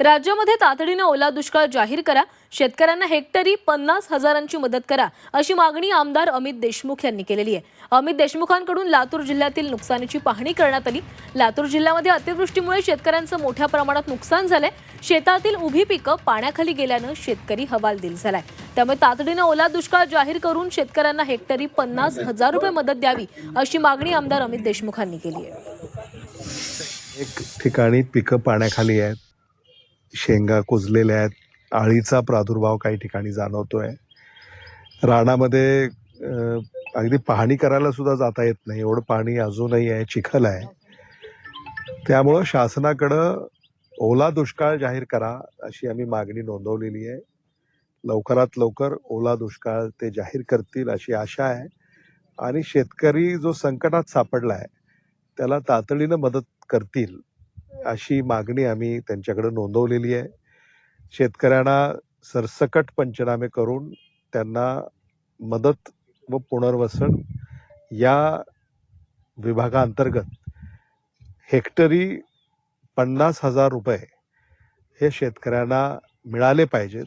राज्यामध्ये तातडीनं ओला दुष्काळ जाहीर करा. शेतकऱ्यांना हेक्टरी पन्नास हजारांची मदत करा अशी मागणी आमदार अमित देशमुख यांनी केलेली आहे. अमित देशमुखांकडून लातूर जिल्ह्यातील नुकसानीची पाहणी करण्यात आली. लातूर जिल्ह्यामध्ये अतिवृष्टीमुळे शेतकऱ्यांचं मोठ्या प्रमाणात नुकसान झालंय. शेतातील उभी पिकं पाण्याखाली गेल्यानं शेतकरी हवालदिल झालाय. त्यामुळे तातडीनं ओला दुष्काळ जाहीर करून शेतकऱ्यांना हेक्टरी पन्नास हजार रुपये मदत द्यावी अशी मागणी आमदार अमित देशमुखांनी केली आहे. एक ठिकाणी पिकं पाण्याखाली आहेत. शेंगा कुजलेल्या आहेत. आळीचा प्रादुर्भाव काही ठिकाणी जाणवतोय. रानामध्ये अगदी पाहणी करायला सुद्धा जाता येत नाही. एवढं पाणी अजूनही आहे चिखल आहे. त्यामुळं शासनाकडं ओला दुष्काळ जाहीर करा अशी आम्ही मागणी नोंदवलेली आहे. लवकरात लवकर ओला दुष्काळ ते जाहीर करतील अशी आशा आहे. आणि शेतकरी जो संकटात सापडला आहे त्याला तातडीनं मदत करतील. अशी मागणी आम्ही त्यांच्याकडे नोंदवलेली आहे. शेतकऱ्यांना सरसकट पंचनामे करून त्यांना मदत व पुनर्वसन या विभागाअंतर्गत हेक्टरी पन्नास हजार रुपये हे शेतकऱ्यांना मिळाले पाहिजेत.